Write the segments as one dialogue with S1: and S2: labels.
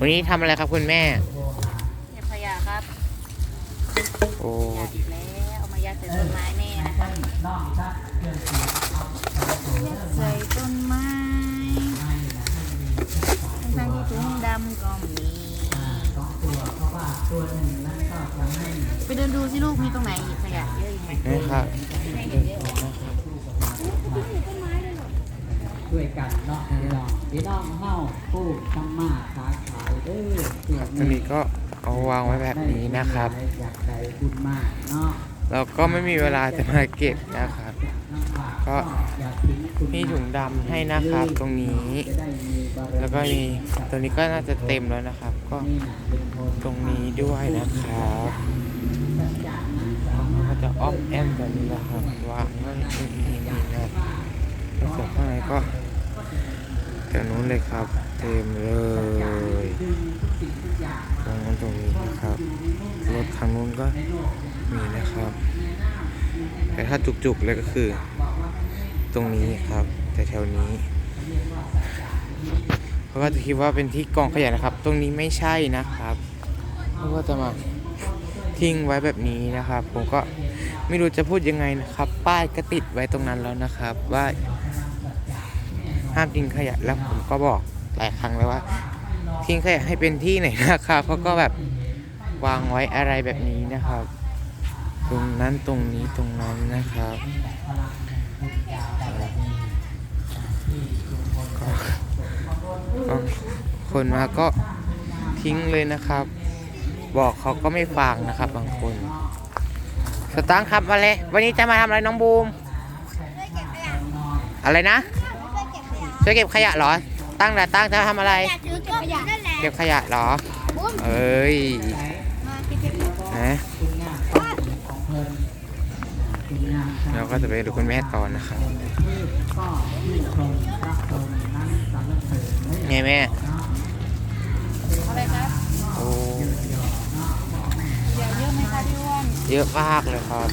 S1: วันนี้ทำอะไรครับคุณแม่
S2: เก็บขยะครับ
S1: โอ้
S2: ขยะอีกแล้วเอามายัดใส่ต้นไม้แน่นะคะยัดใส่ต้นไม้ทั้งๆที่ถุงดำก็มีไปเดินดูสิลูกมีตรงไหนอีกขยะเยอะยังไง
S1: นี่ครับ
S2: ให้เห็นเยอะ
S3: ด้วยกันเนาะพี่น้องพี่น้องเฮาผู้ทำมาค้าขายเด้อเพื่อ
S1: ตรงนี้ก็เอาวางไว้แบบนี้นะครับ
S3: อยากใจบุญมากเนาะ
S1: เราก็ไม่มีเวลาจะมาเก็บนะครับ ก็
S3: อยากทิ้งคุณ
S1: มีถุงดำให้นะครับตรงนี้
S3: จะได้มีบารมี
S1: แล้วก็มีตัวนี้ก็น่าจะเต็มแล้วนะครับ ก็
S3: นี่นะเป็นคน
S1: ตรงนี้ด้วยนะครับ
S3: สัจจะนะสามารถ
S1: ก็จะอ้อมแอมแบบนี้นะครับวางไว้ตรงนี้นะครับแล้วส่วนข้างใน ก็จากนู้นเลยครับ เต็มเลยตรงนั้นตรงนี้นะครับ รถทางนู้นก็มีนะครับ แต่ถ้าจุกๆเลยก็คือ ตรงนี้ครับ แต่แถวนี้ เพราะว่าจะคิดว่าเป็นที่กองขยะนะครับ ตรงนี้ไม่ใช่นะครับเพราะว่าจะมาทิ้งไว้แบบนี้นะครับ ผมก็ไม่รู้จะพูดยังไงนะครับ ป้ายก็ติดไว้ตรงนั้นแล้วนะครับ ว่า ห้ามทิ้งขยะแล้วผมก็บอกหลายครั้งแล้วว่า ทิ้งขยะให้เป็นที่ไหนนะครับเขาก็แบบวางไว้อะไรแบบนี้นะครับ ตรงนั้นตรงนี้ตรงนั้นนะครับก็คนมาก็ทิ้งเลยนะครับ บอกเขาก็ไม่ฟังนะครับ บางคนสตางค์ครับมาเลยวันนี้จะมาทำอะไรน้องบูม อะไรนะ ช่วยเก็บขยะเหรอ ตั้งแต่ตั้งจะทำอะไร
S2: ถือเก็บขยะนั่นแหละ
S1: เก็บขยะเหรอเอ้ย
S2: มาเก็บขยะ
S1: นะ
S3: คุณงามของเพิ่นคุณงาม
S1: เราก็จะไปดูคุณแม่ต่อนะครับ
S3: ก็ที่ทรงพระองค์นั้นสรรเสริญไว้
S1: ไงแม่
S2: อะไรครับ
S1: โอ้
S2: ขยะเยอะไหมคะพี่อ้วน
S1: เยอะมากเลยครับ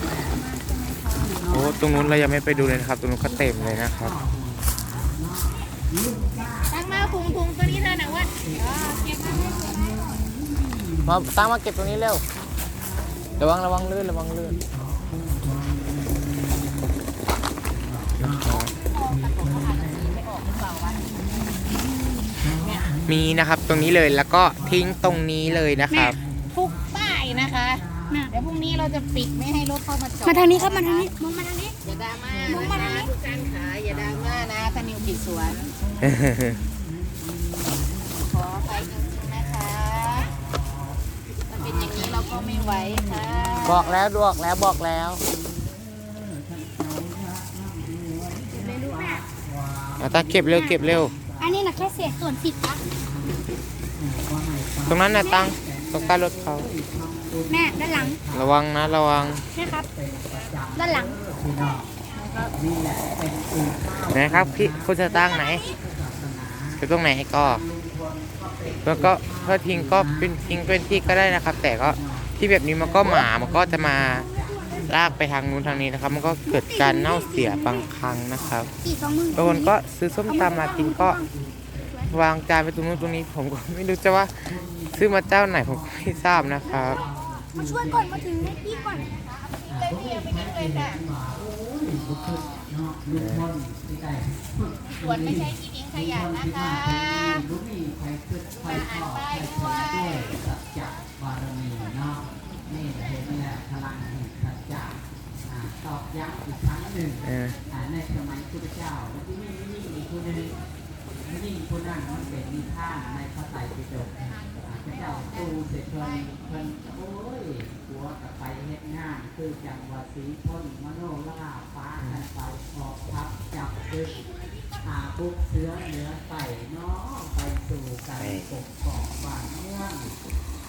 S1: โอ้ตรงนู้นเรายังไม่ไปดูเลยนะครับ ตรงนู้นก็เต็มเลยนะครับ
S2: ตั้งมาพุงพุงตัวนี้เธอหน่ะอ้วนอ๋อเก็บมาให้เก็บมาให้
S1: มาตั้งมาเก็บตรงนี้เร็ว ระวังระวังลื่นระวังลื่นมีนะครับตรงนี้เลยแล้วก็ทิ้งตรงนี้เลยนะครับ
S2: ทุกป้ายนะคะ เดี๋ยวพรุ่งนี้เราจะปิดไม่ให้รถเข้ามาจอด
S4: มาทางนี้ครับมาทางนี้มองมาทางนี้
S2: อย่าดราม่า
S4: มุ้งมาทางนี้
S2: ทุกการขายอย่าดราม่านะคนิวปิดสวน ขอไปจริงๆนะคะถ้าเป็นอย่างนี้เราก็ไม่ไหวค่ะ
S1: บอกแล้วบอกแล้วบอกแล้ว
S2: เลยลูกแม่
S1: เอาตาเก็บเร็วเก็บเร็ว
S4: อันนี้นะแค่เศษส่วนสิบครับ
S1: ตรงนั้นนะตังตรงใต้รถเขา
S4: แม่ด้านหลัง
S1: ระวังนะระวัง
S4: แม่ครับ ด้านหลัง
S3: พี่น้องนี่แหละเป็นอุป
S1: ไหนครับพี่คุณจะตั้งไหนไปตรงไหนก็แล้วก็ถ้าทิ้งก็เป็นทิ้งเป็นที่ก็ได้นะครับ แต่ก็ที่แบบนี้มันก็หมามันก็จะมาลากไปทางนู้นทางนี้นะครับ มันก็เกิดการเน่าเสียบางครั้งนะครับ
S4: สี่สองมือบา
S1: งคนก็ซื้อส้มตำมากินก็วางจานไปตรงนู้นตรงนี้ ผมก็ไม่รู้จะว่าซื้อมาเจ้าไหนผมก็ไม่ทราบนะครับ
S4: มาช่วยก่อนมาถึงให้พี่ก่อน
S2: เลยพี่ยังไม่กินเลยค่ะสวนไม่ใช่ที่ทิ้งขยะนะคะ
S3: ลุกนี่ใครขึ้นใคร
S2: มาอ่านป้าย
S3: ใคร
S2: ด้ว
S3: ยสัจจะบารมีเนาะนี่เห็นแหละพลังแห่งสัจจะอ่าตอกย้ำอีกครั้งหนึ่งในสมัยพุทธเจ้าที่นี่นี่อีกคนหนึงนี่คนนั้นมันเป็นนิทานในพระไตรปิฎก จ้าตูเสร็จเพิ่นเพิ่นโอ้ยหัวกับไปเฮ็ดงานคือจังหวัดสีพ้นมโนล่าฟ้ากันไปออกทับจับตึกอาบุกเสือเหนือไต่น้องไปสู่การปกครองบ้านเมือง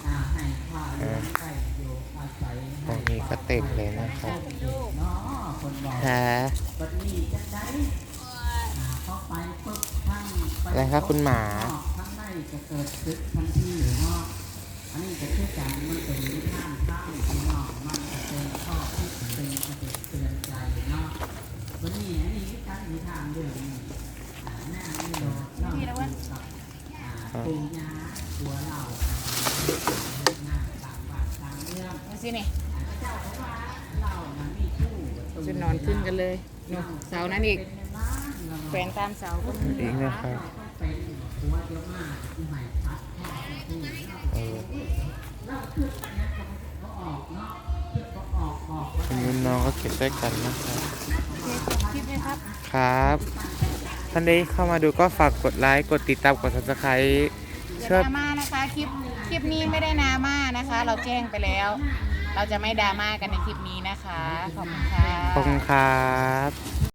S3: อ่าให้ข้าเลี้ยงไก่อยู่อาศัย
S1: ตร
S3: ให้
S1: งนี้ก็เต็มเลยนะครับ
S3: เนาะคนบอก
S1: ฮะ
S3: บัดนี้จะได้อ่าเข้าไปปึ๊บทั้งไป
S1: อะไรครับคุณหมา
S3: ทั้งใน จะเกิดซึกทันทีเนาะอันนี้จะคือการมันเป็นนิทานข้ามที่เนาะมันจะเป็นข้อคิดเป็นประเด็นเตือนใจเนาะวันนี้อันนี้การนิทานเรื่องนี้อ่าแม่นี่เราเล่าสู่กับอ่า
S1: ครับ
S3: ปูยาหัวเราหน้าต่างบ้านต่างเมือง
S2: ดูสินี่
S3: เจ้าของว่าเรามันมีคู่
S2: จะนอนขึ้นกันเลยนู่นเสานั้นอีกแขวนตามเสาก็มี
S1: อีกนะครับ
S3: เป็นหัวเดียวมากที่ใหม่พัดแค่คู่
S1: เออ
S3: เราคือนะก็ออกเนาะก็ออกออก
S1: คุณนุ่นน้องก็เก็บด้วยกันนะครับ
S2: คลิปเลยครับ
S1: ครับ ท่านใดเข้ามาดูก็ฝากกดไลค์ กดติดตาม กด subscribe
S2: อย่า
S1: ช่วย
S2: ดราม่านะคะคลิปคลิปนี้ไม่ได้ดราม่านะคะ เราแจ้งไปแล้ว เราจะไม่ดราม่ากันในคลิปนี้นะคะ ขอบคุณค่ะ
S1: ขอบคุณครับ